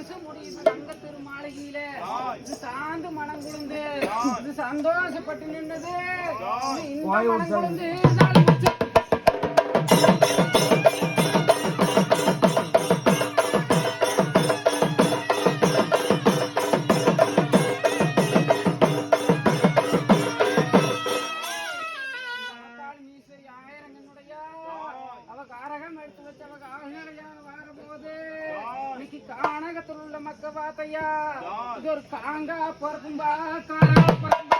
தவசு முடியுது. தங்க திரு மாளிகையில இது சாந்து மனம் குழுந்து இது சந்தோஷப்பட்டு நின்னது இது இந்த மனம் குழுந்து நாளை முடிச்சு காக்காளி மீசை ஆயிரங்கனுடைய அவ காரகம் எடுத்து வச்ச அவ கானகத்தில் உள்ள மக்க பார்த்தையா இது ஒரு காங்கா பிறக்கும்பா காரா பிறக்கும்பா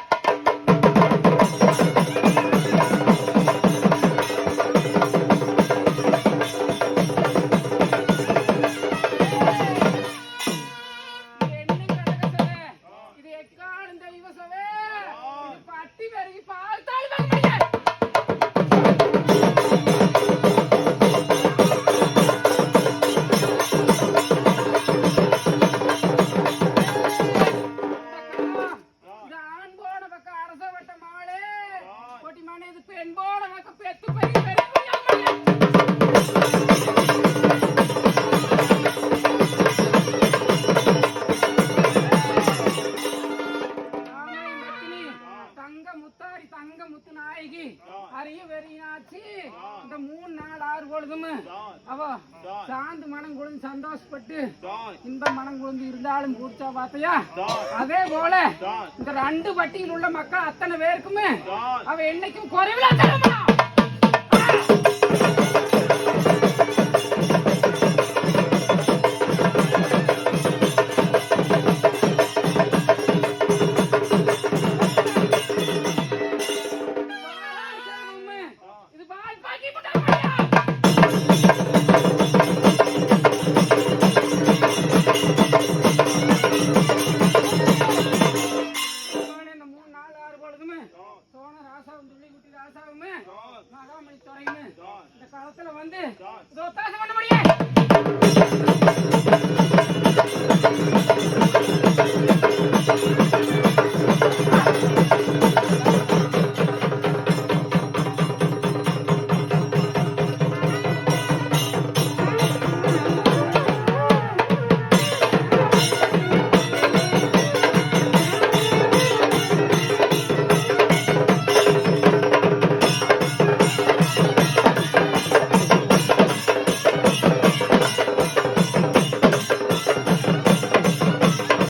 போன பக்கம் பெத்து பெரிய தங்க முத்தாரி தங்க முத்து நாயகி அரிய வெறியாச்சு இந்த மூணு ஆறு பொழுதும் அவ சாந்து மனம் குழுந்து சந்தோஷப்பட்டு இந்த மனம் குழுந்து இருந்தாலும் கூர்ச்சா பார்த்தையா? அதே போல இந்த ரெண்டு வட்டியில் உள்ள மக்கள் அத்தனை பேருக்குமே அவ என்னைக்கும் குறைவிலா தரமா சோழ ராசாவும் துள்ளிக்குட்டி ராசாவுமே மகாமணி துறையுமே இந்த காலத்துல வந்து பண்ண முடியாது